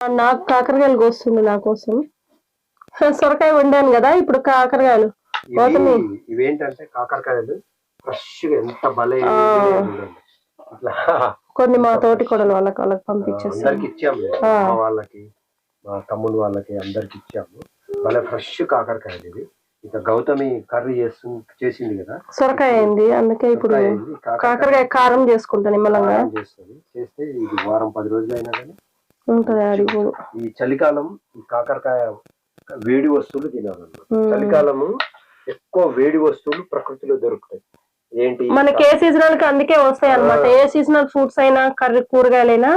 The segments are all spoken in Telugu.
నాకు కాకరకాయలు కోస్తుంది నా కోసం. సొరకాయ వండాను కదా ఇప్పుడు కాకరకాయలు. ఇవేంటంటే కాకరకాయలు ఫ్రెష్గా ఎంత భలే కొన్ని మా తోటి కొడలు వాళ్ళకి వాళ్ళకి పంపించేస్తాను. అందరికి ఇచ్చాము. ఆ. మా వాళ్ళకి మా తమ్ముడు వాళ్ళకి అందరికి ఇచ్చాము. భలే ఫ్రెష్ కాకరకాయలు ఇది ఇక గౌతమి కర్రీ చేస్తు చేసింది కదా. సొరకాయ అయింది అందుకే ఇప్పుడు కాకరకాయ. కాకరకాయ కారం చేసుకుంటా నిమ్మలంగా. కారం చేస్తుంది. చేస్తే ఇది వారం పది రోజులైనా కానీ ఉంటది అడిగి ఈ చలికాలం ఈ కాకరకాయ వేడి వస్తువులు తినాలన్నమాట. చలికాలము ఎక్కువ వేడి వస్తువులు ప్రకృతిలో దొరుకుతాయి. ఏంటి? మనకి ఏ సీజనల్కి అందుకే వస్తాయి అన్నమాట. ఏ సీజనల్ ఫ్రూట్స్ అయినా కర్రీ కూరగాయలైనా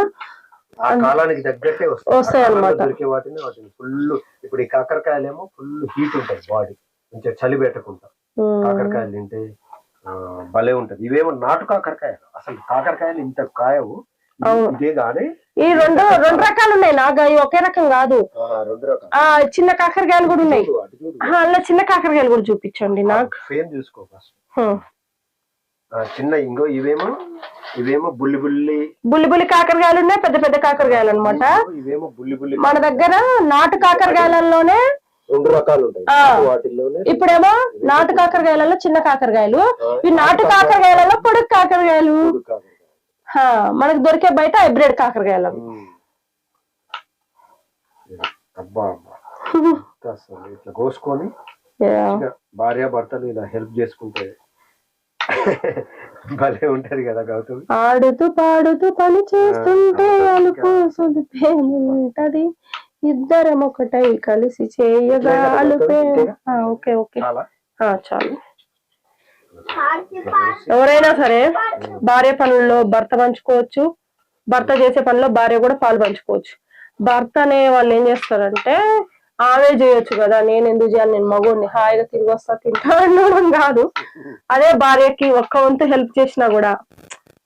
ఆ కాలానికి తగ్గట్టే వస్తాయి. అన్నమాట. దొరికే వాటిని వాటిని ఫుల్ ఇప్పుడు ఈ కాకరకాయలేమో ఫుల్ హీట్ ఉంటుంది బాడీ కొంచెం చలి పెట్టకుండా. కాకరకాయలు తింటే భలే ఉంటది. ఇవేమో నాటు కాకరకాయలు. అసలు కాకరకాయలు ఇంత కాయవు. ఈ రెండు రెండు రకాలు ఉన్నాయి నాకు అవి ఒకే రకం కాదు. ఆ, చిన్న కాకరకాయలు కూడా ఉన్నాయి. అలా చిన్న కాకరకాయలు కూడా చూపించండి నాకు. చిన్న ఇంకో ఇవేమో? ఇవేమో బుల్లి బుల్లి. బుల్లి బుల్లి కాకరకాయలు ఉన్నాయి పెద్ద పెద్ద కాకరకాయలు అన్నమాట. ఇవేమో బుల్లి బుల్లి మన దగ్గర నాటు కాకరకాయలలోనే రెండు రకాలు ఉంటాయి. ఇప్పుడేమో నాటు కాకరకాయలలో చిన్న కాకరకాయలు. ఈ నాటు కాకరకాయలలో పొడుగు కాకరకాయలు. మనకు దొరికే బయట హైబ్రిడ్ కాకరకాయలు. ఇట్లా కోసుకొని భార్య భర్తలు ఇలా హెల్ప్ చేసుకుంటే భలే ఉంటది కదా గౌతమి. ఆడుతూ పాడుతూ పని చేస్తుంటే అలుపు ఉంటది ఇద్దరం ఒకటై కలిసి చేయగా అలుపే ఆ, ఓకే ఓకే. చాలు. ఎవరైనా సరే భార్య పనుల్లో భర్త పంచుకోవచ్చు. భర్త చేసే పనిలో భార్య కూడా పాలు పంచుకోవచ్చు. భర్త అనే వాళ్ళు ఏం చేస్తారంటే ఆమె చేయొచ్చు కదా నేను ఎందుకు చేయాలి నేను మగోడిని హాయిగా తిరిగి వస్తా తింటా అనడం కాదు. అదే భార్యకి ఒక్క వంతు హెల్ప్ చేసినా కూడా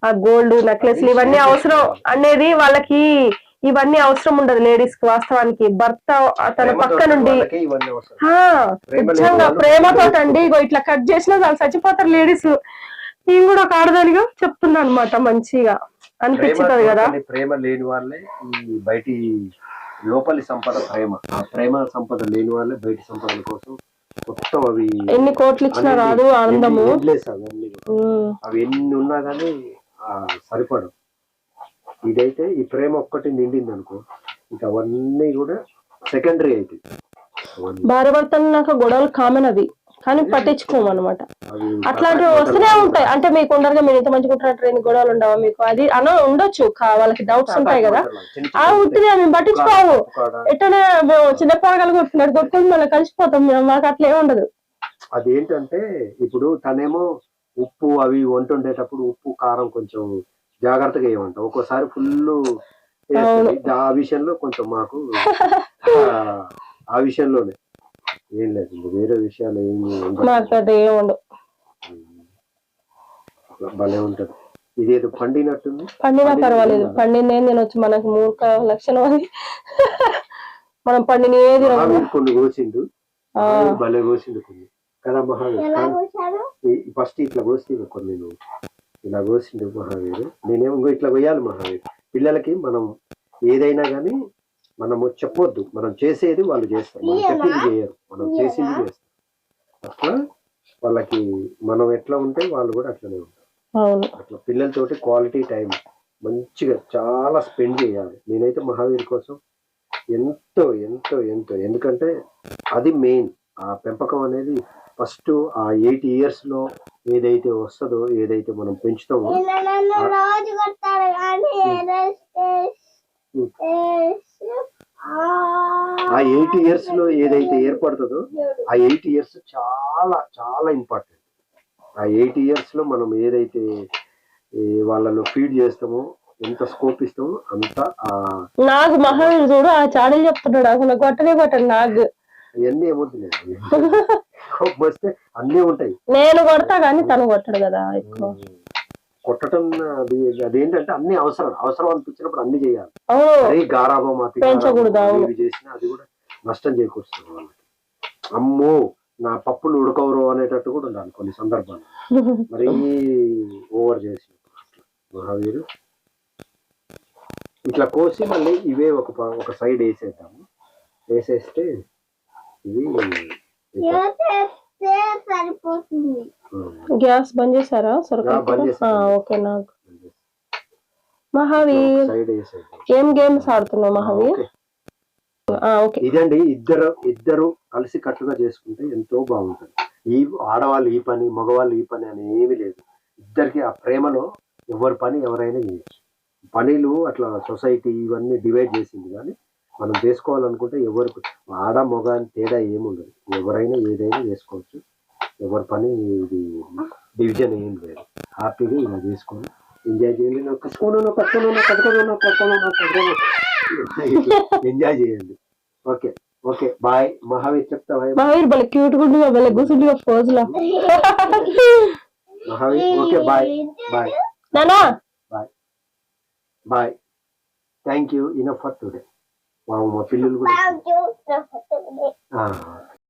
ఆ గోల్డ్ నెక్లెస్లు ఇవన్నీ అవసరం అనేది వాళ్ళకి ఇవన్నీ అవసరం ఉండదు లేడీస్కి వాస్తవానికి. భర్త తన పక్క నుండి నిజంగా ప్రేమతో అండి ఇగో ఇట్లా కట్ చేసినా వాళ్ళు చచ్చిపోతారు లేడీస్. నేను కూడా ఒక ఆడదానిగా చెప్తున్నా అనమాట మంచిగా. అనిపించుతుంది కదా? ప్రేమ లేని వాళ్ళే ఈ బయటి లోపలి సంపద ప్రేమ. ఆ ప్రేమ సంపద లేని వాళ్ళే బయటి సంపదల కోసం మొత్తం అవి ఎన్ని కోట్లు ఇచ్చినా రాదు ఆనందము అవి ఎన్ని ఉన్నా కానీ సరిపడవు. ఇదైతే ఈ ప్రేమ ఒక్కటి నిండింది అనుకో ఇంకా అవన్నీ కూడా సెకండరీ అవన్నీ. భార్య భర్తలు నాకు గొడవలు కామన్ అవి. కానీ పట్టించుకోము అనమాట అట్లాంటివి వస్తూనే ఉంటాయి. అంటే మీకు ఉండరుగా మీరు ఇంత మంచిగా ఉంటారు? ఎన్ని గొడవలు ఉండవా మీకు? అది అన ఉండొచ్చు. వాళ్ళకి డౌట్స్ ఉంటాయి కదా. ఆ ఉట్టిదే మేము పట్టించుకోము. ఎట్టనే మేము చిన్న పొరగలు కొట్టుకున్నాడు కొట్టుకుని మళ్ళీ కలిసిపోతాం. మేము మాకు అట్లా ఉండదు. అదేంటంటే ఇప్పుడు తనేమో ఉప్పు అవి వంటుండేటప్పుడు ఉప్పు కారం కొంచెం జాగ్రత్తగా వేయమంటాం ఒక్కోసారి ఫుల్ ఆ విషయంలో కొంచెం మాకు ఆ విషయంలోనే. ఏం లేదు వేరే విషయాలు ఏమి భలే ఉంటది. ఇదేదో పండినట్టుంది? పండినా పర్వాలేదు. పండింది ఏం తినొచ్చు మనకు మూర్ఖ లక్షణం అది. మనం పండిన ఏది కొన్ని కోసిండు. భలే కోసిండు కొన్ని. కదా మహావీర్ ఫస్ట్ ఇట్లా కోస్తే కొన్ని నువ్వు. ఇలా కోసిండు మహావీర్ నేనేమో ఇట్లా కొయ్యాలి మహావీర్ పిల్లలకి మనం ఏదైనా కానీ మనము చెప్పొద్దు. మనం చేసేది వాళ్ళు చేస్తారు. మనం చెప్పింది చేయరు. మనం చేసింది చేస్తారు. అట్లా వాళ్ళకి మనం ఎట్లా ఉంటే వాళ్ళు కూడా అట్లనే ఉంటారు. అట్లా పిల్లలతోటి క్వాలిటీ టైం మంచిగా చాలా స్పెండ్ చేయాలి. నేనైతే మహావీర్ కోసం ఎంతో ఎంతో ఎంతో ఎందుకంటే అది మెయిన్ ఆ పెంపకం అనేది ఫస్ట్ ఆ ఎయిట్ ఇయర్స్లో ఏదైతే వస్తుందో ఏదైతే మనం పెంచుతామో ఆ ఎయిట్ ఇయర్స్లో ఏదైతే ఏర్పడుతుందో ఆ ఎయిట్ ఇయర్స్ చాలా చాలా ఇంపార్టెంట్ ఆ ఎయిట్ ఇయర్స్లో మనం ఏదైతే వాళ్ళను ఫీడ్ చేస్తామో ఎంత స్కోప్ ఇస్తామో అంత నాకు మహావీర్ చూడు ఆ చాడీలు చెప్తున్నాడు. అసలు కొట్టనే కొట్టాడు నాకు అవన్నీ ఏమవుతున్నాయి కోపం వస్తే అన్నీ ఉంటాయి. నేను కొడతా కానీ తను కొట్టడు కదా ఎక్కువ. కొట్టడం అది అదేంటంటే అన్ని అవసరం అవసరం అనిపించినప్పుడు అన్ని చేయాలి. అదే అతి. ఇవి చేసినా అది కూడా నష్టం చేకూరుస్తుంది వాళ్ళకి. అమ్మో నా పప్పులు ఉడకవరు అనేటట్టు కూడా ఉండాలి కొన్ని సందర్భాలు. మరీ ఓవర్ చేసి మహావీరు. ఇట్లా కోసి మళ్ళీ ఇవే ఒక ఒక సైడ్ వేసేద్దాము. వేసేస్తే ఇవి సరిపోతుంది. గ్యాస్ బంద్ చేశారా? సొరకాయ ఓకే నాకు. మహావీర్. ఏం గేమ్స్ ఆడుతున్నావు మహావీర్? ఓకే. ఇదండి ఇద్దరు ఇద్దరు కలిసి కట్టుగా చేసుకుంటే ఎంతో బాగుంటుంది. ఈ ఆడవాళ్ళు ఈ పని మగవాళ్ళు ఈ పని అని ఏమీ లేదు. ఇద్దరికి ఆ ప్రేమలో ఎవరి పని ఎవరైనా చేయొచ్చు. పనులు అట్లా సొసైటీ ఇవన్నీ డివైడ్ చేసింది కానీ మనం చేసుకోవాలనుకుంటే ఎవరికి ఆడ మగ అని తేడా ఏముండదు. ఎవరైనా ఏదైనా చేసుకోవచ్చు. ఎవరి పని ఇది డివిజన్ ఏం లేదు. హ్యాపీగా ఇలా చేసుకొని ఎంజాయ్ చేయండి. స్పూన్ ఒక స్పూన్ ఒక స్పూన్ ఎంజాయ్ చేయండి. Okay okay bye. మహావీర్ చెప్తావా? మహావీర్ భలే క్యూట్ గుండుగా భలే గుసుడిగా ఫోజ్ లా. Mahavir okay bye bye. నానా? Bye. Bye. Thank you. Enough for today మా మా పిల్లలు కూడా